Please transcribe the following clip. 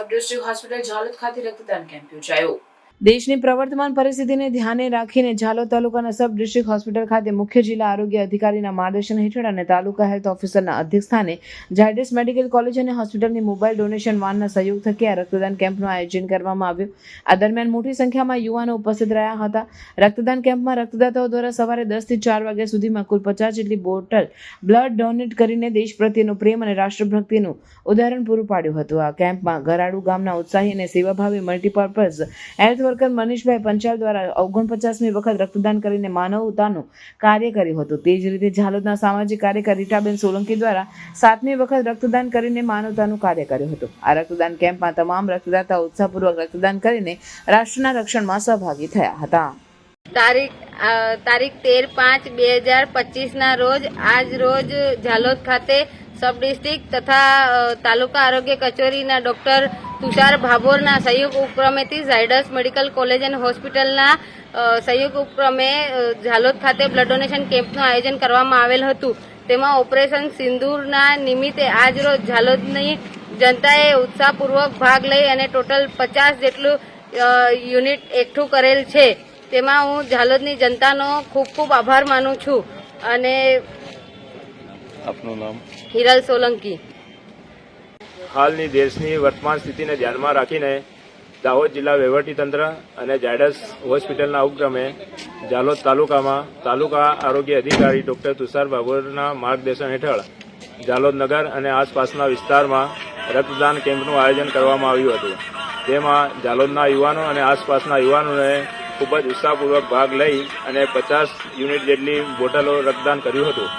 Sub district hospital Jhalod ખાતે રક્તદાન camp યોજાયો. દેશની પ્રવર્તમાન પરિસ્થિતિને ધ્યાને રાખીને ઝાલોદ તાલુકાના સબ ડિસ્ટ્રિક્ટ હોસ્પિટલ ખાતે મુખ્ય જિલ્લા આરોગ્ય અધિકારીના માર્ગદર્શન હેઠળ અને તાલુકા હેલ્થ ઓફિસરના અધ્યક્ષસ્થાને ઝાયડસ મેડિકલ કોલેજ અને હોસ્પિટલની મોબાઈલ ડોનેશન વાનના સહયોગ થકી આ રક્તદાન કેમ્પનું આયોજન કરવામાં આવ્યું. આ દરમિયાન મોટી સંખ્યામાં યુવાનો ઉપસ્થિત રહ્યા હતા. રક્તદાન કેમ્પમાં રક્તદાતાઓ દ્વારા સવારે દસથી ચાર વાગ્યા સુધીમાં કુલ પચાસ જેટલી બોટલ બ્લડ ડોનેટ કરીને દેશ પ્રત્યેનો પ્રેમ અને રાષ્ટ્રભક્તિનું ઉદાહરણ પૂરું પાડ્યું હતું. આ કેમ્પમાં ગરાડુ ગામના ઉત્સાહી અને સેવાભાવી multipurpose health worker Manishbhai Panchal દ્વારા ઓગણપચાસમી વખત રક્તદાન કરીને માનવતાનું કાર્ય કર્યું હતું. તે જ રીતે ઝાલોદના સામાજિક કાર્યકર રીટાબેન સોલંકી દ્વારા સાતમી વખત રક્તદાન કરીને માનવતાનું કાર્ય કર્યું હતું. આ રક્તદાન કેમ્પમાં તમામ રક્તદાતા ઉત્સાહપૂર્વક રક્તદાન કરીને રાષ્ટ્રના રક્ષણમાં સહભાગી થયા હતા. તારીખ તારીખ તેર પાંચ બે હજાર પચીસના રોજ, આજ રોજ ઝાલોદ ખાતે સબ ડિસ્ટ્રિક્ટ તથા તાલુકા આરોગ્ય કચેરીના ડોક્ટર તુષાર ભાભોરના સહયોગ ઉપક્રમેથી ઝાયડસ મેડિકલ કોલેજ અને હોસ્પિટલના સંયુક્ત સહયોગ ઉપક્રમે ઝાલોદ ખાતે બ્લડ ડોનેશન કેમ્પનું આયોજન કરવામાં આવેલ હતું. તેમાં ઓપરેશન સિંદૂરના નિમિત્તે આજ રોજ ઝાલોદની જનતાએ ઉત્સાહપૂર્વક ભાગ લઈ અને ટોટલ પચાસ જેટલું યુનિટ એકઠું કરેલ છે. તેમાં હું ઝાલોદની જનતાનો ખૂબ ખૂબ આભાર માનું છું. અને આપનું નામ? હિરલ સોલંકી. હાલની દેશની વર્તમાન સ્થિતિને ધ્યાનમાં રાખીને દાહોદ જિલ્લા વહીવટીતંત્ર અને ઝાયડસ હોસ્પિટલના ઉપક્રમે ઝાલોદ તાલુકામાં તાલુકા આરોગ્ય અધિકારી ડોક્ટર તુષાર બાબુરના માર્ગદર્શન હેઠળ ઝાલોદ નગર અને આસપાસના વિસ્તારમાં રક્તદાન કેમ્પનું આયોજન કરવામાં આવ્યું હતું. તેમાં જાલોદના યુવાનો અને આસપાસના યુવાનોએ ખૂબ જ ઉત્સાહપૂર્વક ભાગ લઈ અને પચાસ યુનિટ જેટલી બોટલો રક્તદાન કર્યું હતું.